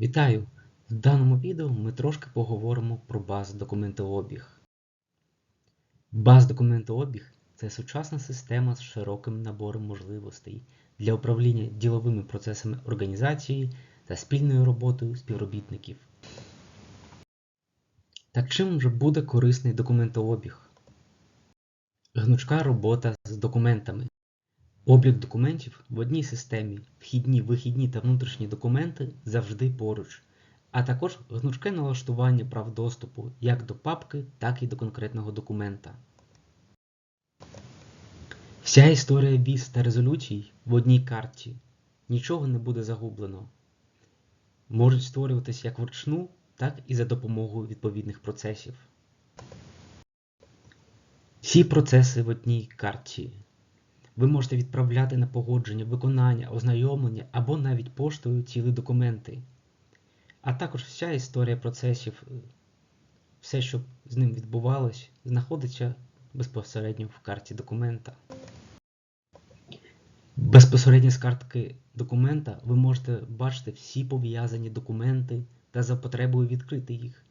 Вітаю! В даному відео ми трошки поговоримо про баз документообіг. Баз документообіг це сучасна система з широким набором можливостей для управління діловими процесами організації та спільною роботою співробітників. Так чим же буде корисний документообіг? Гнучка робота з документами. Облік документів в одній системі, вхідні, вихідні та внутрішні документи завжди поруч, а також гнучке налаштування прав доступу як до папки, так і до конкретного документа. Вся історія віз та резолюцій в одній карті. Нічого не буде загублено. Можуть створюватись як вручну, так і за допомогою відповідних процесів. Всі процеси в одній карті. Ви можете відправляти на погодження, виконання, ознайомлення або навіть поштою цілі документи. А також вся історія процесів, все, що з ним відбувалось, знаходиться безпосередньо в карті документа. Безпосередньо з картки документа ви можете бачити всі пов'язані документи та за потребою відкрити їх.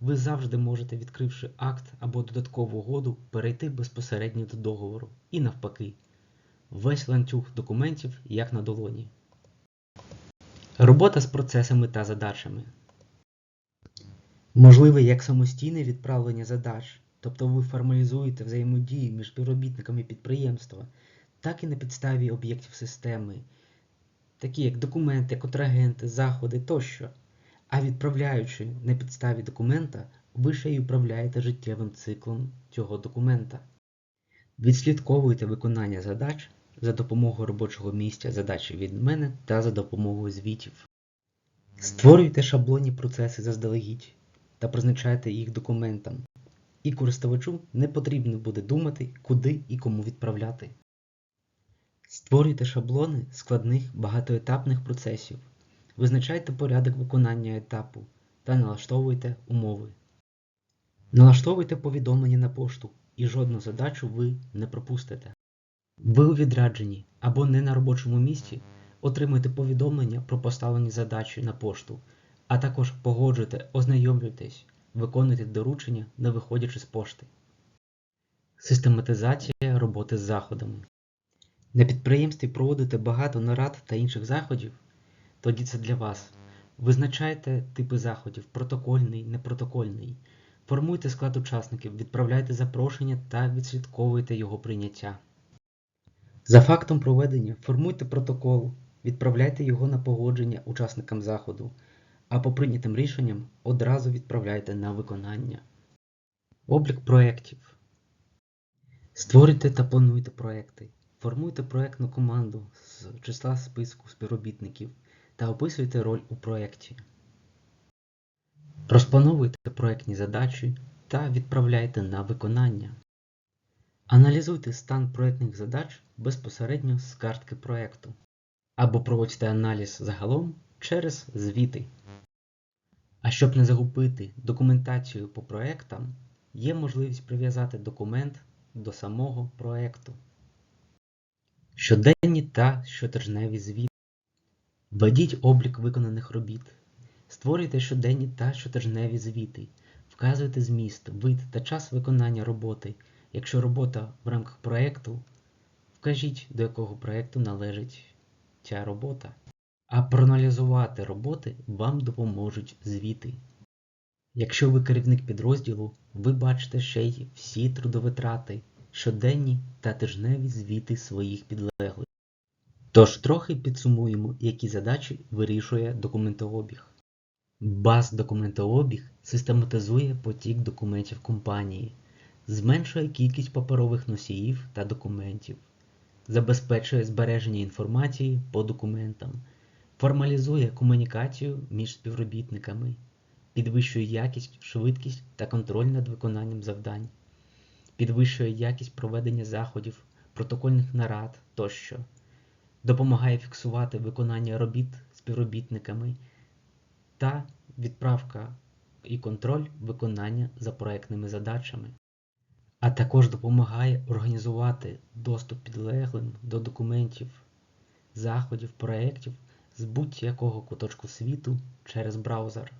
Ви завжди можете, відкривши акт або додаткову угоду, перейти безпосередньо до договору і навпаки. Весь ланцюг документів як на долоні. Робота з процесами та задачами. Можливе як самостійне відправлення задач, тобто ви формалізуєте взаємодію між співробітниками підприємства, так і на підставі об'єктів системи, такі як документи, контрагенти, заходи тощо. А відправляючи на підставі документа, ви ще й управляєте життєвим циклом цього документа. Відслідковуйте виконання задач за допомогою робочого місця задачі від мене та за допомогою звітів. Створюйте шаблонні процеси заздалегідь та призначайте їх документам. І користувачу не потрібно буде думати, куди і кому відправляти. Створюйте шаблони складних багатоетапних процесів. Визначайте порядок виконання етапу та налаштовуйте умови. Налаштовуйте повідомлення на пошту і жодну задачу ви не пропустите. Ви у відрядженні або не на робочому місці отримуєте повідомлення про поставлені задачі на пошту, а також погоджуйте, ознайомлюйтесь, виконуйте доручення, не виходячи з пошти. Систематизація роботи з заходами. На підприємстві проводите багато нарад та інших заходів, тоді це для вас. Визначайте типи заходів протокольний, непротокольний. Формуйте склад учасників, відправляйте запрошення та відслідковуйте його прийняття. За фактом проведення формуйте протокол, відправляйте його на погодження учасникам заходу, а по прийнятим рішенням одразу відправляйте на виконання. Облік проєктів. Створюйте та плануйте проекти. Формуйте проектну команду з числа списку співробітників та описуйте роль у проєкті. Розплановуйте проектні задачі та відправляйте на виконання. Аналізуйте стан проєктних задач безпосередньо з картки проєкту або проводьте аналіз загалом через звіти. А щоб не загубити документацію по проєктам, є можливість прив'язати документ до самого проєкту. Щоденні та щотижневі звіти. Введіть облік виконаних робіт. Створюйте щоденні та щотижневі звіти. Вказуйте зміст, вид та час виконання роботи. Якщо робота в рамках проєкту, вкажіть, до якого проєкту належить ця робота. А проаналізувати роботи вам допоможуть звіти. Якщо ви керівник підрозділу, ви бачите ще й всі трудовитрати, щоденні та тижневі звіти своїх підлеглих. Тож трохи підсумуємо, які задачі вирішує документообіг. Баз документообіг систематизує потік документів компанії, зменшує кількість паперових носіїв та документів, забезпечує збереження інформації по документам, формалізує комунікацію між співробітниками, підвищує якість, швидкість та контроль над виконанням завдань, підвищує якість проведення заходів, протокольних нарад тощо, допомагає фіксувати виконання робіт співробітниками та відправка і контроль виконання за проектними задачами, а також допомагає організувати доступ підлеглим до документів, заходів, проєктів з будь-якого куточку світу через браузер.